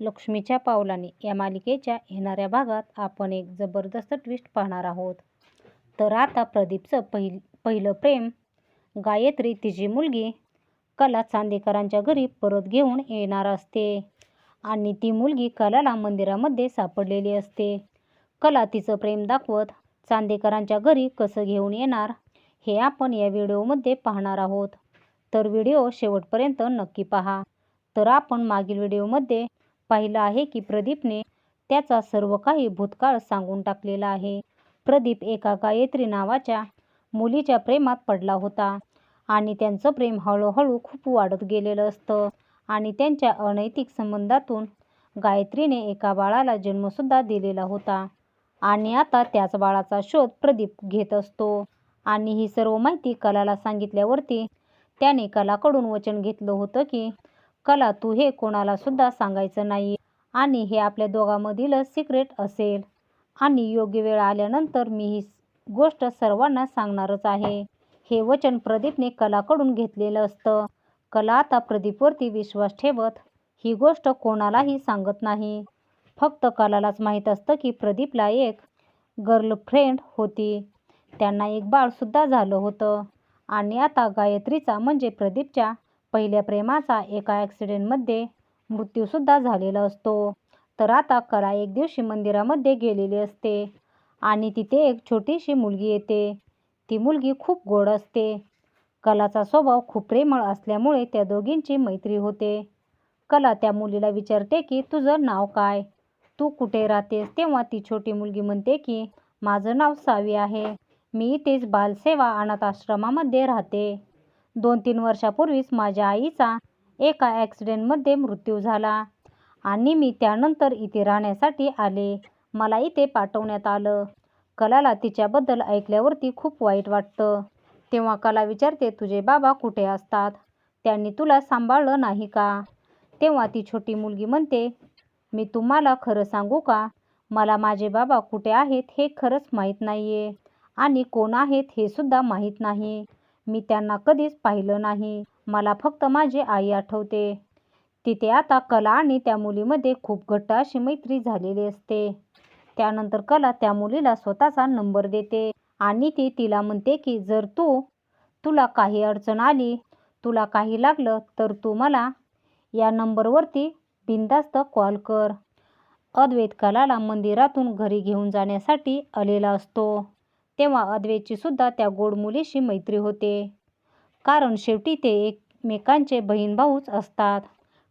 लक्ष्मीच्या पावलाने या मालिकेच्या येणाऱ्या भागात आपण एक जबरदस्त ट्विस्ट पाहणार आहोत. तर आता प्रदीपचं पहिल पहिलं प्रेम गायत्री तिची मुलगी कला चांदेकरांच्या घरी परत घेऊन येणार असते. आणि ती मुलगी कलाला मंदिरामध्ये सापडलेली असते. कला तिचं प्रेम दाखवत चांदेकरांच्या घरी कसं घेऊन येणार हे आपण या व्हिडिओमध्ये पाहणार आहोत. तर व्हिडिओ शेवटपर्यंत नक्की पहा. तर आपण मागील व्हिडिओमध्ये पाहिलं आहे की प्रदीपने त्याचा सर्व काही भूतकाळ सांगून टाकलेला आहे. प्रदीप एका गायत्री नावाच्या मुलीच्या प्रेमात पडला होता आणि त्यांचं प्रेम हळूहळू खूप वाढत गेलेलं असतं आणि त्यांच्या अनैतिक संबंधातून गायत्रीने एका बाळाला जन्मसुद्धा दिलेला होता आणि आता त्याच बाळाचा शोध प्रदीप घेत असतो आणि ही सर्व माहिती कलाला सांगितल्यावरती त्याने कलाकडून वचन घेतलं होतं की कला तू हे कोणाला सुद्धा सांगायचं नाही. आणि हे आपल्या दोघांमधीलच सिक्रेट असेल. आणि योग्य वेळ आल्यानंतर मी ही गोष्ट सर्वांना सांगणारच आहे. हे वचन प्रदीपने कलाकडून घेतलेलं असतं. कला आता प्रदीपवरती विश्वास ठेवत ही गोष्ट कोणालाही सांगत नाही. फक्त कलालाच माहीत असतं की प्रदीपला एक गर्लफ्रेंड होती. त्यांना एक बाळसुद्धा झालं होतं. आणि आता गायत्रीचा म्हणजे प्रदीपच्या पहिल्या प्रेमाचा एका ॲक्सिडेंटमध्ये मृत्यूसुद्धा झालेला असतो. तर आता कला एक दिवशी मंदिरामध्ये गेलेली असते आणि तिथे एक छोटीशी मुलगी येते. ती मुलगी खूप गोड असते. कलाचा स्वभाव खूप प्रेमळ असल्यामुळे त्या दोघींची मैत्री होते. कला त्या मुलीला विचारते की तुझं नाव काय? तू कुठे राहतेस? तेव्हा ती छोटी मुलगी म्हणते की माझं नाव सावी आहे. मी इथेच बालसेवा अनाथ आश्रमामध्ये राहते. दोन तीन वर्षापूर्वीच माझ्या आईचा एका ॲक्सिडेंटमध्ये मृत्यू झाला आणि मी त्यानंतर इथे राहण्यासाठी आले. मला इथे पाठवण्यात आलं. कलाला तिच्याबद्दल ऐकल्यावरती खूप वाईट वाटतं. तेव्हा कला विचारते तुझे बाबा कुठे असतात? त्यांनी तुला सांभाळलं नाही का? तेव्हा ती छोटी मुलगी म्हणते मी तुम्हाला खरं सांगू का? मला माझे बाबा कुठे आहेत हे खरंच माहीत नाही आहे आणि कोण आहेत हे सुद्धा माहीत नाही. मी त्यांना कधीच पाहिलं नाही. मला फक्त माझी आई आठवते. तिथे आता कला आणि त्या मुलीमध्ये खूप घट्ट अशी मैत्री झालेली असते. त्यानंतर कला त्या मुलीला स्वतःचा नंबर देते आणि ती तिला म्हणते की जर तू तुला काही अडचण आली तुला काही लागलं तर तू मला या नंबरवरती बिंदास्त कॉल कर. अद्वैत कलाला मंदिरातून घरी घेऊन जाण्यासाठी आलेला असतो. तेव्हा अद्वैतची सुद्धा त्या गोड मुलीशी मैत्री होते. कारण शेवटी ते एकमेकांचे बहीण भाऊच असतात.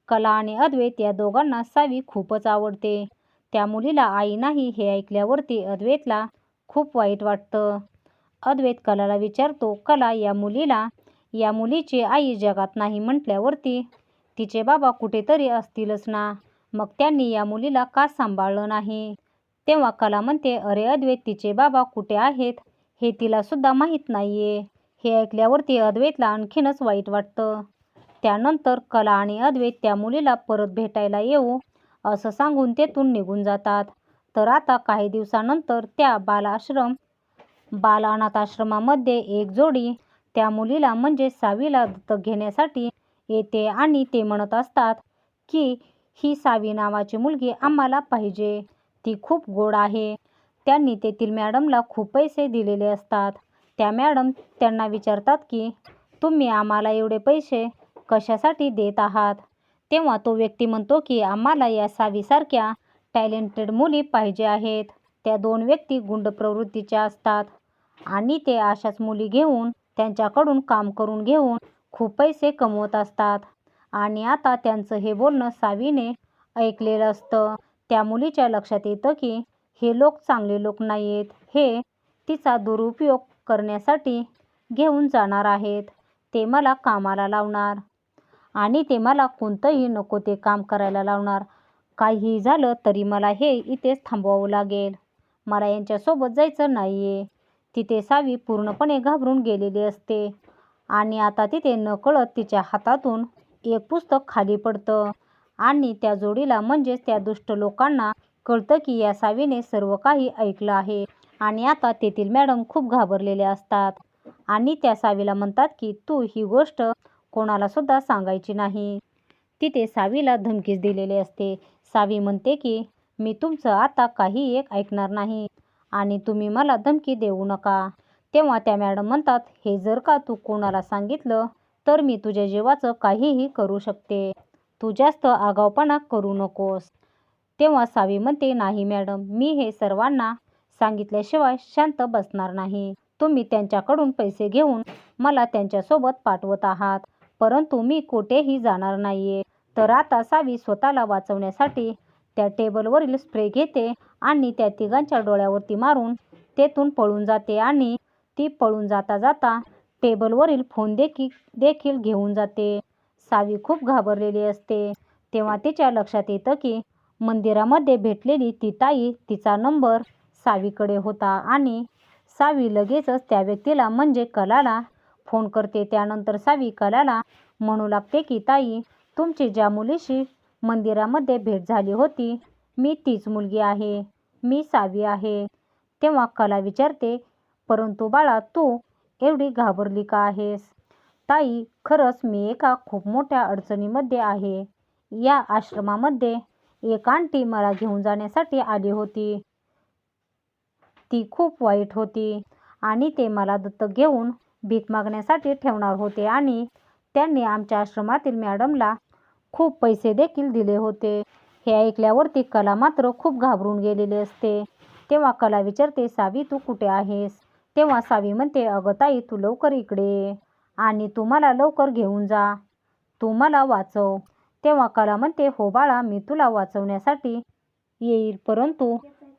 कला आणि अद्वैत या दोघांना सावी खूपच आवडते. त्या मुलीला आई नाही हे ऐकल्यावरती अद्वैतला खूप वाईट वाटतं. अद्वैत कलाला विचारतो कला या मुलीला या मुलीची आई जगात नाही म्हटल्यावरती तिचे बाबा कुठेतरी असतीलच ना. मग त्यांनी या मुलीला का सांभाळलं नाही? तेव्हा कला म्हणते अरे अद्वैत तिचे बाबा कुठे आहेत? हे तिला सुद्धा माहीत नाही आहे हे ऐकल्यावरती अद्वैतला आणखीनच वाईट वाटतं. त्यानंतर कला आणि अद्वैत त्या मुलीला परत भेटायला येऊ असं सांगून तेथून निघून जातात. तर आता काही दिवसानंतर त्या बालाश्रम बाल अनाथाश्रमामध्ये एक जोडी त्या मुलीला म्हणजे सावीला दत्तक घेण्यासाठी येते आणि ते म्हणत असतात की ही सावी नावाची मुलगी आम्हाला पाहिजे. ती खूप गोड आहे. त्यांनी तेथील मॅडमला खूप पैसे दिलेले असतात. त्या मॅडम त्यांना विचारतात की तुम्ही आम्हाला एवढे पैसे कशासाठी देत आहात? तेव्हा तो व्यक्ती म्हणतो की आम्हाला या सावीसारख्या टॅलेंटेड मुली पाहिजे आहेत. त्या दोन व्यक्ती गुंड प्रवृत्तीच्या असतात आणि ते अशाच मुली घेऊन त्यांच्याकडून काम करून घेऊन खूप पैसे कमवत असतात. आणि आता त्यांचं हे बोलणं सावीने ऐकलेलं असतं. त्या मुलीच्या लक्षात येतं की हे लोक चांगले लोक नाही आहेत हे तिचा दुरुपयोग करण्यासाठी घेऊन जाणार आहेत. ते मला कामाला लावणार. आणि ते मला कोणतंही नको ते काम करायला लावणार. काहीही झालं तरी मला हे इथेच थांबवावं लागेल. मला यांच्यासोबत जायचं नाही आहे तिथे सावी पूर्णपणे घाबरून गेलेली असते. आणि आता तिथे नकळत तिच्या हातातून एक पुस्तक खाली पडतं. आणि त्या जोडीला म्हणजेच त्या दुष्ट लोकांना कळतं की या सावीने सर्व काही ऐकलं आहे. आणि आता तेथील मॅडम खूप घाबरलेल्या असतात. आणि त्या सावीला म्हणतात की तू ही गोष्ट कोणाला सुद्धा सांगायची नाही. तिथे सावीला धमकीच दिलेली असते. सावी म्हणते की मी तुमचं आता काही एक ऐकणार नाही आणि तुम्ही मला धमकी देऊ नका. तेव्हा त्या मॅडम म्हणतात हे जर का तू कोणाला सांगितलं तर मी तुझ्या जीवाचं काहीही करू शकते. तू जास्त आगाऊपणा करू नकोस. तेव्हा सावी म्हणते नाही मॅडम मी हे सर्वांना सांगितल्याशिवाय शांत बसणार नाही. तुम्ही त्यांच्याकडून पैसे घेऊन मला त्यांच्यासोबत पाठवत आहात. परंतु मी कुठेही जाणार नाहीये. तर आता सावी स्वतःला वाचवण्यासाठी त्या टेबलवरील स्प्रे घेते आणि त्या तिघांच्या डोळ्यावरती मारून तेथून पळून जाते आणि ती पळून जाता जाता टेबलवरील फोन देखील देखील घेऊन जाते. सावी खूप घाबरलेली असते. तेव्हा तिच्या लक्षात येतं की मंदिरामध्ये भेटलेली ती ताई तिचा नंबर सावीकडे होता आणि सावी लगेचच त्या व्यक्तीला म्हणजे कलाला फोन करते. त्यानंतर सावी कलाला म्हणू लागते की ताई तुमची ज्या मुलीशी मंदिरामध्ये भेट झाली होती मी तीच मुलगी आहे मी सावी आहे. तेव्हा कला विचारते परंतु बाळा तू एवढी घाबरली का आहेस? ताई खरंच मी एका खूप मोठ्या अडचणीमध्ये आहे. या आश्रमामध्ये एक आंटी मला घेऊन जाण्यासाठी आली होती. ती खूप वाईट होती आणि ते मला दत्तक घेऊन भीक मागण्यासाठी ठेवणार होते आणि त्यांनी आमच्या आश्रमातील मॅडमला खूप पैसे देखील दिले होते. हे ऐकल्यावरती कला मात्र खूप घाबरून गेलेली असते. तेव्हा कला विचारते सावी तू कुठे आहेस? तेव्हा सावी म्हणते अगं ताई तू लवकर इकडे आणि तुम्हाला लवकर घेऊन जा. तू मला वाचव. तेव्हा कला म्हणते हो बाळा मी तुला वाचवण्यासाठी येईल परंतु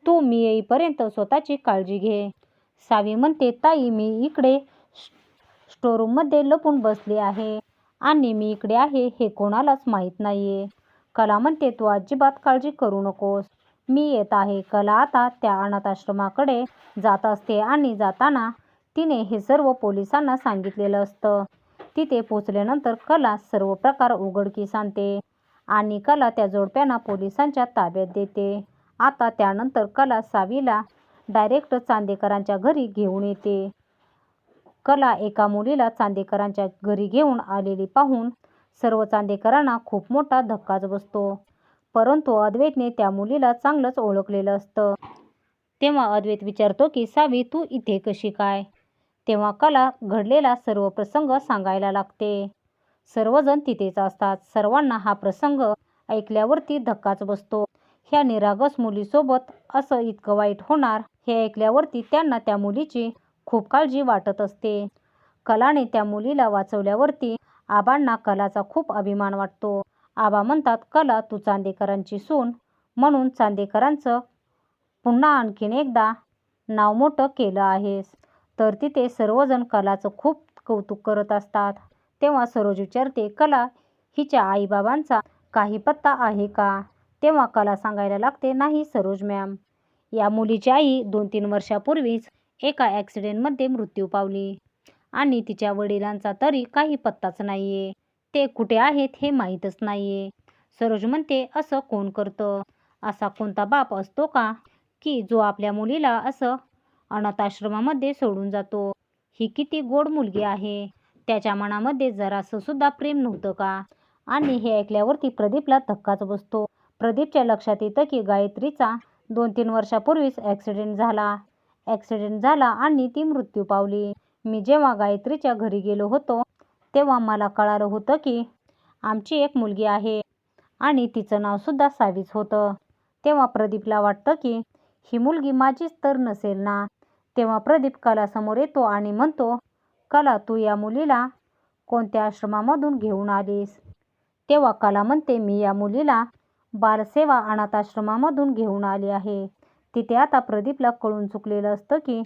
तू मी येईपर्यंत स्वतःची काळजी घे. सावी म्हणते ताई मी इकडे स्टोरूममध्ये लपून बसली आहे आणि मी इकडे आहे हे कोणालाच माहीत नाही आहे कला म्हणते तू अजिबात काळजी करू नकोस. मी येत आहे. कला आता त्या अनाथाश्रमाकडे जात असते आणि जाताना तिने हे सर्व पोलिसांना सांगितलेलं असतं. तिथे पोचल्यानंतर कला सर्व प्रकार उघडकीस आणते आणि कला त्या जोडप्यांना पोलिसांच्या ताब्यात देते. आता त्यानंतर कला सावीला डायरेक्ट चांदेकरांच्या घरी घेऊन येते. कला एका मुलीला चांदेकरांच्या घरी घेऊन आलेली पाहून सर्व चांदेकरांना खूप मोठा धक्काच बसतो. परंतु अद्वैतने त्या मुलीला चांगलंच ओळखलेलं असतं. तेव्हा अद्वैत विचारतो की सावी तू इथे कशी काय? तेव्हा कला घडलेला सर्व प्रसंग सांगायला लागते. सर्वजण तिथेच असतात. सर्वांना हा प्रसंग ऐकल्यावरती धक्काच बसतो. ह्या निरागस मुलीसोबत असं इतकं वाईट होणार हे ऐकल्यावरती त्यांना त्या मुलीची खूप काळजी वाटत असते. कलाने त्या मुलीला वाचवल्यावरती आबांना कलाचा खूप अभिमान वाटतो. आबा म्हणतात कला तू चांदेकरांची सून म्हणून चांदेकरांचं पुन्हा आणखीन एकदा नाव मोठं केलं आहेस. तर तिथे सर्वजण कलाचं खूप कौतुक करत असतात. तेव्हा सरोज विचारते कला हिच्या आईबाबांचा काही पत्ता आहे का? तेव्हा कला सांगायला लागते नाही सरोज मॅम. या मुलीची आई दोन तीन वर्षापूर्वीच एका ॲक्सिडेंटमध्ये मृत्यू पावली आणि तिच्या वडिलांचा तरी काही पत्ताच नाही आहे ते कुठे आहेत हे माहीतच नाही आहे सरोज म्हणते असं कोण करतं? असा कोणता बाप असतो का? की जो आपल्या मुलीला असं अनाथाश्रमामध्ये सोडून जातो. ही किती गोड मुलगी आहे. त्याच्या मनामध्ये जरासं सुद्धा प्रेम नव्हतं का? आणि हे ऐकल्यावरती प्रदीपला धक्काच बसतो. प्रदीपच्या लक्षात येतं की गायत्रीचा दोन तीन वर्षापूर्वीच ॲक्सिडेंट झाला. ॲक्सिडेंट झाला आणि ती मृत्यू पावली. मी जेव्हा गायत्रीच्या घरी गेलो होतो तेव्हा मला कळालं होतं की आमची एक मुलगी आहे आणि तिचं नावसुद्धा सावीच होतं. तेव्हा प्रदीपला वाटतं की ही मुलगी माझीच तर नसेल ना? तेव्हा प्रदीप कलासमोर येतो आणि म्हणतो कला तू या मुलीला कोणत्या आश्रमामधून घेऊन आलीस? तेव्हा कला म्हणते मी या मुलीला बालसेवा अनाथाश्रमामधून घेऊन आली आहे. तिथे आता प्रदीपला कळून चुकलेलं असतं की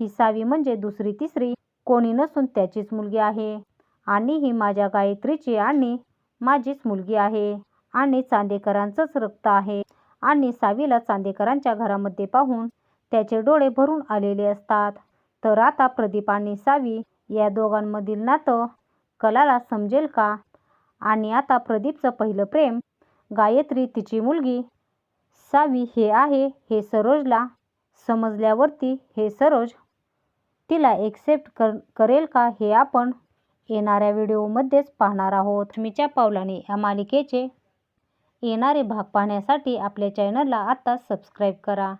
ही सावी म्हणजे दुसरी तिसरी कोणी नसून त्याचीच मुलगी आहे. आणि ही माझ्या गायत्रीची आणि माझीच मुलगी आहे. आणि चांदेकरांचंच रक्त आहे. आणि सावीला चांदेकरांच्या घरामध्ये पाहून त्याचे डोळे भरून आलेले असतात. तर आता प्रदीप आणि सावी या दोघांमधील नातं कलाला समजेल का? आणि आता प्रदीपचं पहिलं प्रेम गायत्री तिची मुलगी सावी हे आहे हे सरोजला समजल्यावरती हे सरोज तिला एक्सेप्ट कर करेल का हे आपण येणाऱ्या व्हिडिओमध्येच पाहणार आहोत. मीच्या पावलाने या मालिकेचे येणारे भाग पाहण्यासाठी आपल्या चॅनलला आत्ताच सबस्क्राईब करा.